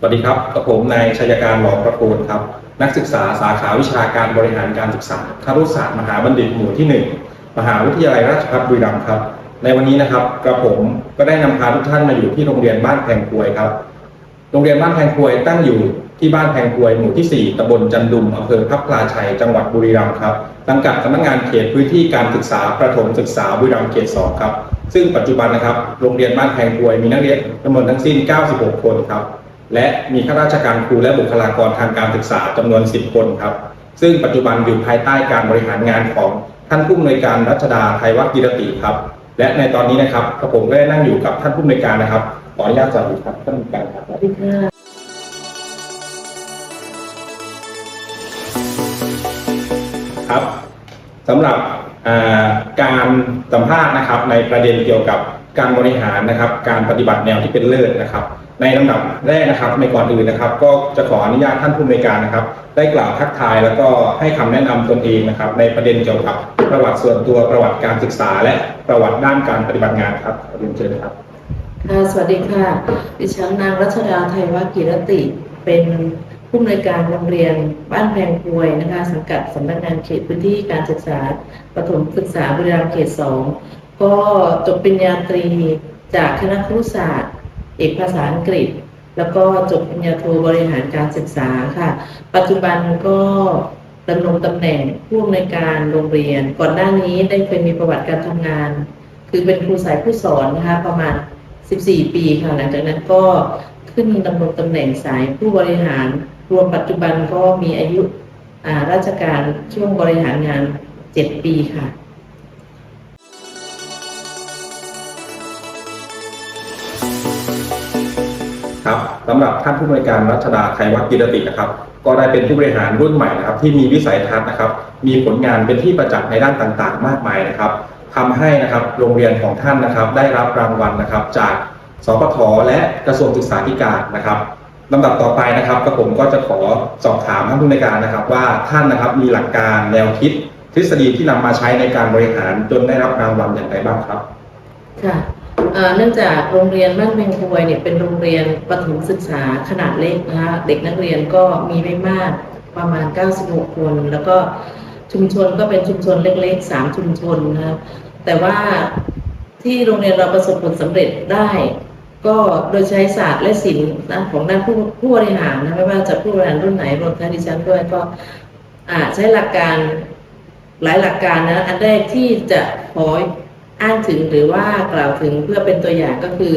สวัสดีครับกับผมนายชัยการหลอประโคนครับ นักศึกษาสาขาวิชาการบริหารการศึกษาครุศาสตร์มหาบัณฑิตหมู่ที่ 1 มหาวิทยาลัยราชภัฏบุรีรัมย์ครับ ในวันนี้นะครับกระผมก็ได้นำพาทุกท่านมาอยู่ที่โรงเรียนบ้านแพงกรวยครับ โรงเรียนบ้านแพงกรวยตั้งอยู่ที่บ้านแพงกรวยหมู่ที่ 4ตำบลจันดุมอำเภอพับพลาชัย จังหวัดบุรีรัมย์ครับสังกัดสำนักงานเขตพื้นที่การศึกษาประถมศึกษาบุรีรัมย์เขต2ครับ ซึ่งปัจจุบันนะครับ โรงเรียนบ้านแพงกรวยมีนักเรียนจำนวนทั้งสิ้น 96 คนครับ และมีข้าราชการครูและบุคลากรทางการศึกษาจำนวน 10 คนครับ ซึ่งปัจจุบันอยู่ภายใต้การบริหารงานของท่านผู้อำนวยการรัชดาไทยวัฒกิรติครับ และในตอนนี้นะครับกระผมก็ได้นั่งอยู่กับท่านผู้อำนวยการนะครับขออนุญาตสวัสดีครับท่านผู้อำนวยการครับสวัสดีค่ะครับสำหรับการสัมภาษณ์นะครับในประเด็นเกี่ยวกับการบริหารนะครับ การปฏิบัติแนวที่เป็นเลิศนะครับ ในลำดับแรกนะครับในก่อนอื่นนะครับ ก็จะขออนุญาตท่านผู้อำนวยการนะครับ ได้กล่าวทักทายแล้วก็ให้คำแนะนำตนเองนะครับ ในประเด็นเกี่ยวกับประวัติส่วนตัวประวัติการศึกษา และประวัติด้านการปฏิบัติงานครับเรียนเชิญครับค่ะสวัสดีค่ะ ดิฉันนางรัชดาไทยวากิรติ เป็นผู้อำนวยการโรงเรียนบ้านแพงพวยนะคะ สังกัดสำนักงานเขตพื้นที่การศึกษาประถมศึกษาบุรีรัมย์เขตสองก็จบปริญญาตรีจากคณะครุศาสตร์ เอกภาษาอังกฤษ แล้วก็จบปริญญาโทบริหารการศึกษาค่ะ ปัจจุบันก็ดำรงตำแหน่งผู้อำนวยการโรงเรียน ก่อนหน้านี้ได้เคยมีประวัติการทำงาน คือเป็นครูสายผู้สอนนะคะประมาณ 14 ปีค่ะ หลังจากนั้นก็ขึ้นดำรงตำแหน่งสายผู้บริหาร รวมปัจจุบันก็มีอายุาราชการช่วงบริหารงาน 7 ปีค่ะ ครับสำหรับท่านผู้บริการรัชดาไทยวัฒกิรตินะครับ ก็ได้เป็นผู้บริหารรุ่นใหม่นะครับที่มีวิสัยทัศน์นะครับ มีผลงานเป็นที่ประจักษ์ในด้านต่างๆ มากมายนะครับทำให้นะครับโรงเรียนของท่านนะครับได้รับรางวัลนะครับ จากสปทและกระทรวงศึกษาธิการนะครับลำดับต่อไปนะครับกระผมก็จะขอสอบถามท่านผู้บริการนะครับ ว่าท่านนะครับมีหลักการแนวคิด ทฤษฎีที่นำมาใช้ในการบริหารจนได้รับรางวัลอย่างไรบ้างครับ ค่ะ เนื่องจากโรงเรียนบ้านเมงควยเนี่ยเป็นโรงเรียนประถมศึกษาขนาดเล็กนะคะเด็กนักเรียนก็มีไม่มากประมาณ 96 คน แล้วก็ชุมชนก็เป็นชุมชนเล็กๆ 3 ชุมชนนะคะแต่ว่าที่โรงเรียนเราประสบผลสำเร็จได้ ก็โดยใช้ศาสตร์และศิลป์ด้านของด้านผู้ผู้บริหารนะไม่ว่าจะผู้บริหารรุ่นไหนรวมทั้งดิฉันด้วยก็ใช้หลักการหลายหลักการนะอันแรกที่จะขอ อ้างถึงหรือว่ากล่าวถึงเพื่อเป็นตัวอย่างก็คือ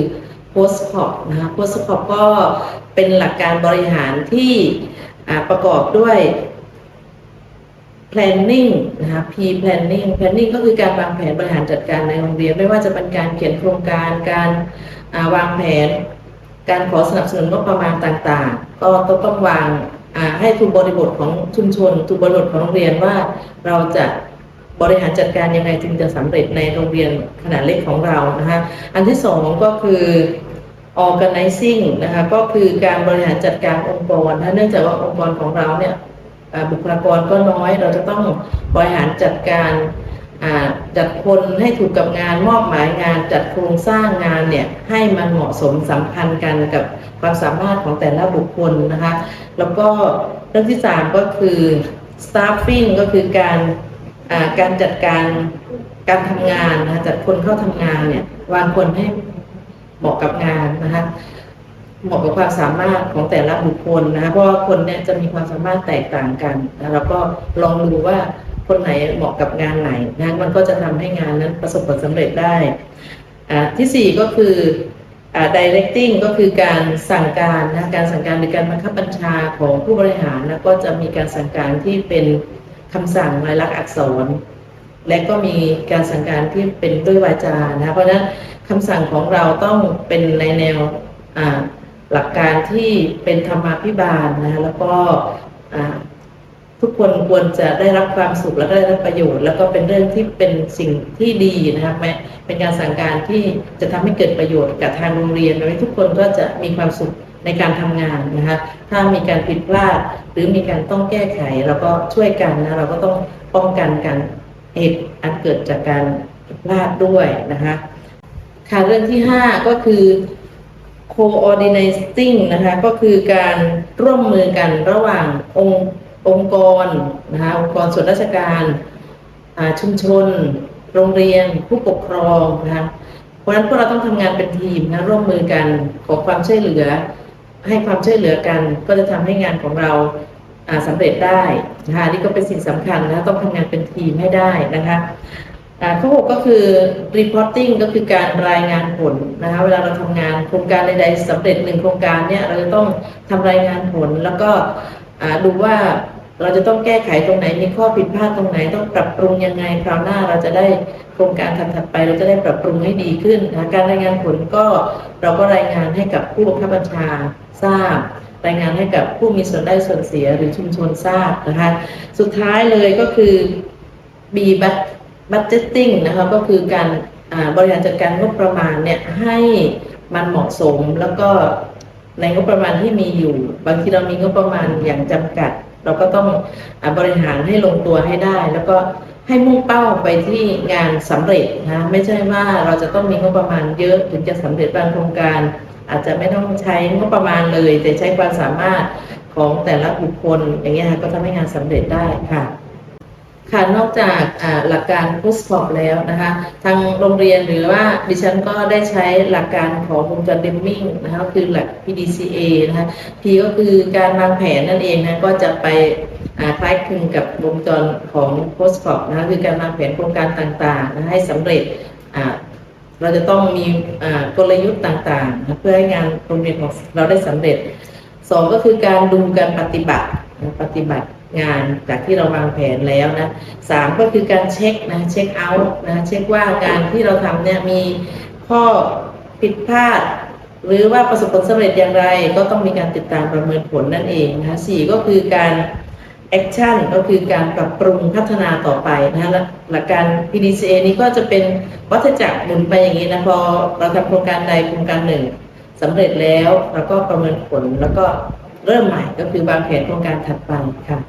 post cop นะคะ post cop ก็เป็นหลักการบริหารที่ประกอบด้วย planning นะคะ P planning planning ก็คือการวางแผนบริหารจัดการในโรงเรียน ไม่ว่าจะเป็นการเขียนโครงการ การาวางแผน การขอสนับสนุนงบประมาณต่างๆ ก็ต้องต้องวางให้ถูกบริบทของชุมชนถูกบริบทของโรงเรียนว่าเราจะ บริหารจัดการยังไงจึงจะสำเร็จในโรงเรียนขนาดเล็กของเรานะคะอันที่สองก็คือ organizing นะคะก็คือการบริหารจัดการองค์กรนะเนื่องจากว่าองค์กรของเราเนี่ยบุคลากรก็น้อยเราจะต้องบริหารจัดการจัดคนให้ถูกกับงานมอบหมายงานจัดโครงสร้างงานเนี่ยให้มันเหมาะสมสัมพันธ์กันกับความสามารถของแต่ละบุคคลนะคะ แล้วก็เรื่องที่สามก็คือ staffing ก็คือการ การจัดการการทำงานนะจัดคนเข้าทำงานเนี่ยวางคนให้เหมาะกับงานนะคะเหมาะกับความสามารถของแต่ละบุคคลนะคะเพราะว่าคนเนี่ยจะมีความสามารถแตกต่างกันนะแล้วก็ลองดูว่าคนไหนเหมาะกับงานไหนนะมันก็จะทำให้งานนั้นประสบผลสำเร็จได้อ่าที่สี่ก็คืออ directing ก็คือการสั่งการนะการสั่งการหรือการบังคับบัญชาของผู้บริหารนะก็จะมีการสั่งการที่เป็น คำสั่งลายลักษณ์อักษร และก็มีการสั่งการที่เป็นด้วยวาจานะเพราะฉะนั้นคำสั่งของเราต้องเป็นในแนวหลักการที่เป็นธรรมาภิบาลนะแล้วก็ทุกคนควรจะได้รับความสุขและก็ได้รับประโยชน์ แล้วก็เป็นเรื่องที่เป็นสิ่งที่ดีนะครับแม้เป็นการสั่งการที่จะทำให้เกิดประโยชน์กับทางโรงเรียนโดยทุกคนก็จะมีความสุข ในการทำงานนะคะถ้ามีการผิดพลาด หรือมีการต้องแก้ไขเราก็ช่วยกันนะเราก็ต้องป้องกันการเหตุอันเกิดจากการพลาดด้วยนะคะค่ะเรื่องที่ห้าก็คือ coordinating นะคะก็คือการร่วมมือกันระหว่างองค์องค์กรนะคะองค์กรส่วนราชการชุมชน โรงเรียน ผู้ปกครองนะคะเพราะฉะนั้นพวกเราต้องทำงานเป็นทีมนะร่วมมือกันขอความช่วยเหลือ ให้ความช่วยเหลือกัน ก็จะทำให้งานของเราอ่าสำเร็จได้นะคะนี่ก็เป็นสิ่งสำคัญนะต้องทำงานเป็นทีมให้ได้นะคะข้อหกก็คือ reporting ก็คือการรายงานผลนะคะเวลาเราทำงานโครงการใดๆสำเร็จหนึ่งโครงการเนี่ยเราจะต้องทำรายงานผลแล้วก็ดูว่าเราจะต้องแก้ไขตรงไหนมีข้อผิดพลาดตรงไหนต้องปรับปรุงยังไงคราวหน้าเราจะได้ ครงการถัดไปเราจะได้ปรับปรุงให้ดีขึ้นนะการรายงานผลก็เราก็รายงานให้กับผู้บังคับบัญชาทราบ รายงานให้กับผู้มีส่วนได้ส่วนเสียหรือชุมชนทราบนะคะสุดท้ายเลยก็คือ B budgeting นะคะก็คือการบริหารจัดการงบประมาณเนี่ยให้มันเหมาะสมแล้วก็ในงบประมาณที่มีอยู่ บางทีเรามีงบประมาณอย่างจำกัด เราก็ต้องอบริหารให้ลงตัวให้ได้ แล้วก็ ให้มุ่งเป้าไปที่งานสำเร็จนะไม่ใช่ว่าเราจะต้องมีงบประมาณเยอะถึงจะสำเร็จบางโครงการ อาจจะไม่ต้องใช้งบประมาณเลย แต่ใช้ความสามารถของแต่ละบุคคลอย่างเงี้ยค่ะก็ทำให้งานสำเร็จได้ค่ะค่ะนอกจากหลักการ p o s t p o p แล้วนะคะ ทางโรงเรียนหรือว่าดิฉันก็ได้ใช้หลักการของวงจรเดมมิงนะคะคือหลัก PDCA นะคะ P ก็คือการวางแผนนั่นเองนะก็จะไป คล้ายคลึงกับวงจรของ p o s t p o p นะคะคือการวางแผนโครงการต่างๆนะให้สำเร็จเราจะต้องมีกลยุทธ์ต่างๆนะเพื่อให้งานโรงเรียนของเราได้สำเร็จสองก็คือการดูการปฏิบัติปฏิบัติงานจากที่เราวางแผนแล้วนะสามก็คือการเช็คนะเช็คเอาท์นะเช็คว่าการที่เราทำเนี่ยมีข้อผิดพลาด หรือว่าประสบผลสำเร็จอย่างไร ก็ต้องมีการติดตามประเมินผลนั่นเองนะสี่ก็คือการ แอคชั่นก็คือการปรับปรุงพัฒนาต่อไปนะและหลักการ PDCA นี้ก็จะเป็นวัฏจักรหมุนไปอย่างนี้นะพอเราทำโครงการใดโครงการหนึ่งสำเร็จแล้วเราก็ประเมินผลแล้วก็เริ่มใหม่ก็คือวางแผนโครงการถัดไปค่ะ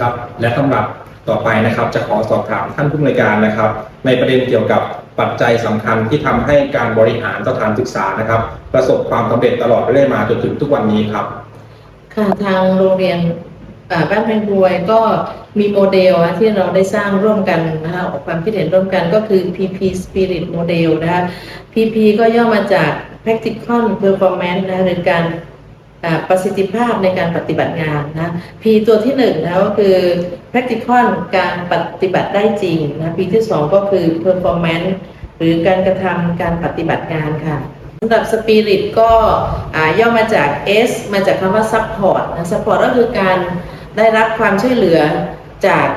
ครับและสำหรับต่อไปนะครับ จะขอสอบถามท่านผู้อำนวยการนะครับ ในประเด็นเกี่ยวกับ ปัจจัยสำคัญที่ทำให้การบริหารสถานศึกษานะครับ ประสบความสำเร็จตลอดเรื่อยมาจนถึงทุกวันนี้ครับค่ะทางโรงเรียนบ้านแพงบวยก็มีโมเดลที่เราได้สร้างร่วมกันนะคะออกความคิดเห็นร่วมกันก็คือ PP Spirit Model นะคะ PP ก็ย่อมาจาก Practical Performance นะหรือการ ประสิทธิภาพในการปฏิบัติงานนะ P ตัวที่หนึ่งนะก็คือ Practical การปฏิบัติได้จริงนะ P ที่สองก็คือ Performance หรือการกระทำการปฏิบัติงานค่ะสำหรับ Spirit ก็ย่อมาจาก S มาจากคำว่า Support นะ Support ก็คือการได้รับความช่วยเหลือจาก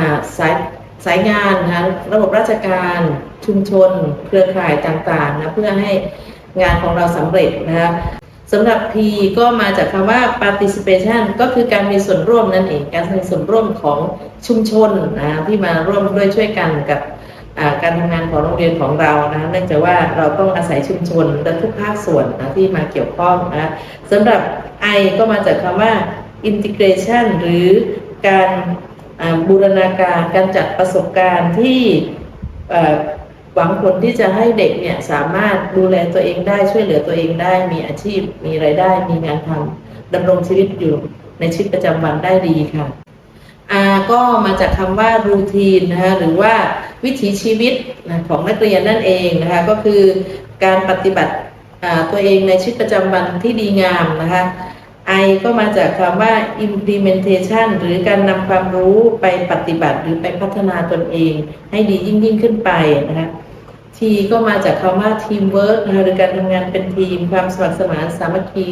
าสายสายงานนะระบบราชการชุมชน เครือข่ายต่างๆนะเพื่อให้งานของเราสำเร็จนะคะ สำหรับ P ก็มาจากคำว่า participation ก็คือการมีส่วนร่วมนั่นเอง การมีส่วนร่วมของชุมชนนะที่มาร่วมด้วยช่วยกันกับการทำงานของโรงเรียนของเรานะเนื่องจากว่าเราต้องอาศัยชุมชนและทุกภาคส่วนนะที่มาเกี่ยวข้องนะสำหรับ I ก็มาจากคำว่า integration หรือการบูรณาการการจัดประสบการณ์ที่ หวังผลที่จะให้เด็กเนี่ยสามารถดูแลตัวเองได้ช่วยเหลือตัวเองได้ มีอาชีพ มีไรายได้ มีงานทำดำรงชีวิตอยู่ในชีวิตประจำวันได้ดีค่ะ R ก็มาจากคำว่ารูทีนนะคะหรือว่าวิถีชีวิตของนักเรียนนั่นเองนะคะก็คือการปฏิบัติตัวเองในชีวิตประจำวันที่ดีงามนะคะ I ก็มาจากคำว่า implementation หรือการนำความรู้ไปปฏิบัติหรือไปพัฒนาตนเอง ให้ดียิ่งยิ่งขึ้นไปนะคะ T ก็มาจากคำว่า teamwork นะคะหรือการทำงานเป็นทีม ความสมัครสมานสามัคคี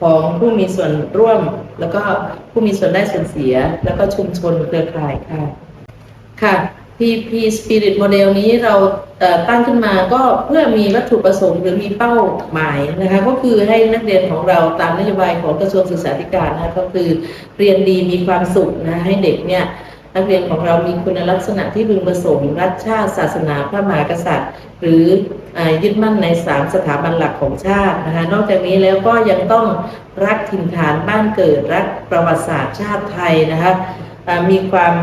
ของผู้มีส่วนร่วม แล้วก็ผู้มีส่วนได้ส่วนเสีย แล้วก็ชุมชนเครือข่ายค่ะค่ะ PP Spirit Model นี้เราตั้งขึ้นมาก็เพื่อมีวัตถุประสงค์หรือมีเป้าหมายนะคะก็คือให้นักเรียนของเราตามนโยบายของกระทรวงศึกษาธิการนะคะก็คือเรียนดีมีความสุขนะให้เด็กเนี่ย นักเรียนของเรามีคุณลักษณะที่พึงประสงค์รักชาติศาสนาพระมหากษัตริย์ หรืออยึดมั่นในสามสถาบันหลักของชาตินะคะนอกจากนี้แล้วก็ยังต้องรักถิ่นฐานบ้านเกิดรักประวัติศาสตร์ชาติไทยนะคะมีความ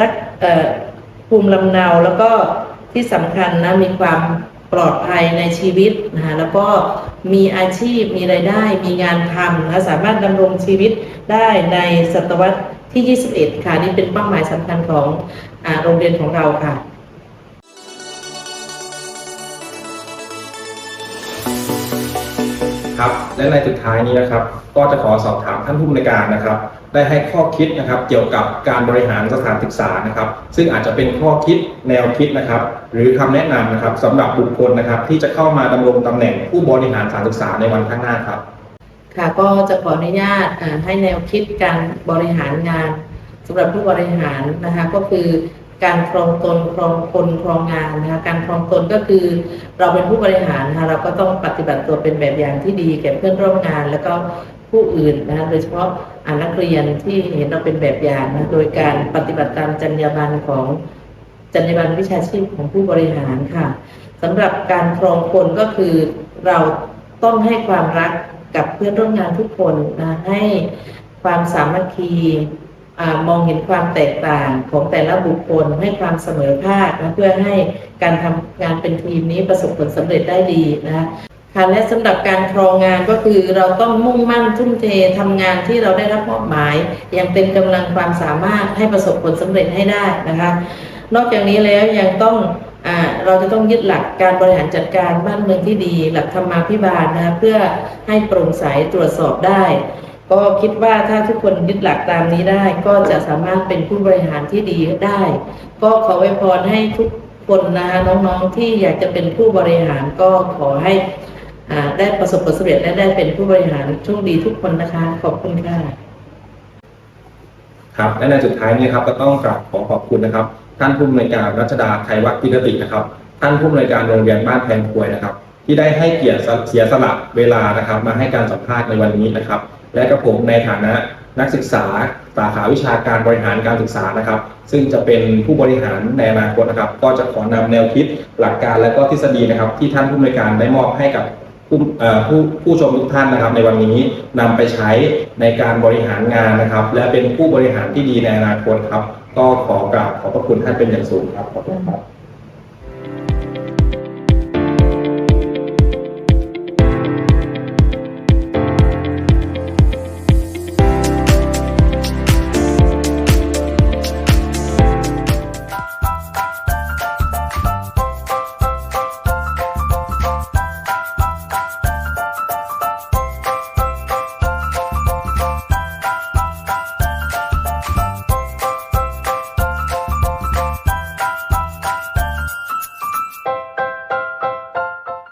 รักภูมิลำเนาแล้วก็ที่สำคัญนะมีความปลอดภัยในชีวิตนะคะแล้วก็มีอาชีพมีรายได้ มีงานทำนะสามารถดำรงชีวิตได้ในศตวรรษ ที่ 21 ค่ะ นี่เป็นเป้าหมายสำคัญของอโรงเรียนของเราค่ะครับและในสุดท้ายนี้นะครับ ก็จะขอสอบถามท่านผู้อำนวยการนะครับ ได้ให้ข้อคิดนะครับเกี่ยวกับการบริหารสถานศึกษานะครับ ซึ่งอาจจะเป็นข้อคิดแนวคิดนะครับ หรือคำแนะนำนะครับสำหรับบุคคลนะครับ ที่จะเข้ามาดำรงตำแหน่งผู้บริหารสถานศึกษาในวันข้างหน้าครับ ค่ะก็จะขออนุญาตให้แนวคิดการบริหารงานสำหรับผู้บริหารนะคะก็คือการครองตนครองคนครองงานนะคะการครองตนก็คือเราเป็นผู้บริหารนะคะเราก็ต้องปฏิบัติตัวเป็นแบบอย่างที่ดีแก่เพื่อนร่วมงาน แล้วก็ผู้อื่นนะคะโดยเฉพาะอานักเรียนที่เห็นเราเป็นแบบอย่างนะโดยการปฏิบัติตามจรรยาบรรณของจรรยาบรรณวิชาชีพของผู้บริหารค่ะสำหรับการครองคนก็คือเราต้องให้ความรัก กับเพื่อนร่วมงานทุกคนนะให้ความสามัคคีมองเห็นความแตกต่างของแต่ละบุคคลให้ความเสมอภาคนะเพื่อให้การทำงานเป็นทีมนี้ประสบผลสำเร็จได้ดีนะคะค่ะและสำหรับการครองงานก็คือเราต้องมุ่งมั่นทุ่มเททำงานที่เราได้รับมอบหมาย อย่างเต็มกำลังความสามารถให้ประสบผลสำเร็จให้ได้นะคะ นอกจากนี้แล้วยังต้อง เราจะต้องยึดหลักการบริหารจัดการบ้านเมืองที่ดี หลักธรรมาภิบาลนะเพื่อให้โปร่งใสตรวจสอบได้ ก็คิดว่าถ้าทุกคนยึดหลักตามนี้ได้ ก็จะสามารถเป็นผู้บริหารที่ดีได้ ก็ขอไว้พรให้ทุกคนนะคะน้องๆที่อยากจะเป็นผู้บริหารก็ขอให้อได้ประสบผลสำเร็จและได้เป็นผู้บริหารโชคดีทุกคนนะคะ ขอบคุณค่ะครับและในสุดท้ายนี้ครับก็ต้องกราบขอขอบคุณนะครับ ท่านผู้อำนวยการรัชดาไทยวัฒน์กิรตินะครับ ท่านผู้อำนวยการโรงเรียนบ้านแพงควยนะครับ ที่ได้ให้เกียรติเสียสละเวลานะครับ มาให้การสัมภาษณ์ในวันนี้นะครับ และกับผมในฐานะนักศึกษาสาขาวิชาการบริหารการศึกษานะครับ ซึ่งจะเป็นผู้บริหารในอนาคตนะครับ ก็จะขอนำแนวคิดหลักการและก็ทฤษฎีนะครับ ที่ท่านผู้อำนวยการได้มอบให้กับผู้ผู้ผู้ชมทุกท่านนะครับ ในวันนี้นำไปใช้ในการบริหารงานนะครับ และเป็นผู้บริหารที่ดีในอนาคตครับ ก็ขอกราบขอบพระคุณท่านเป็นอย่างสูงครับขอบคุณครับ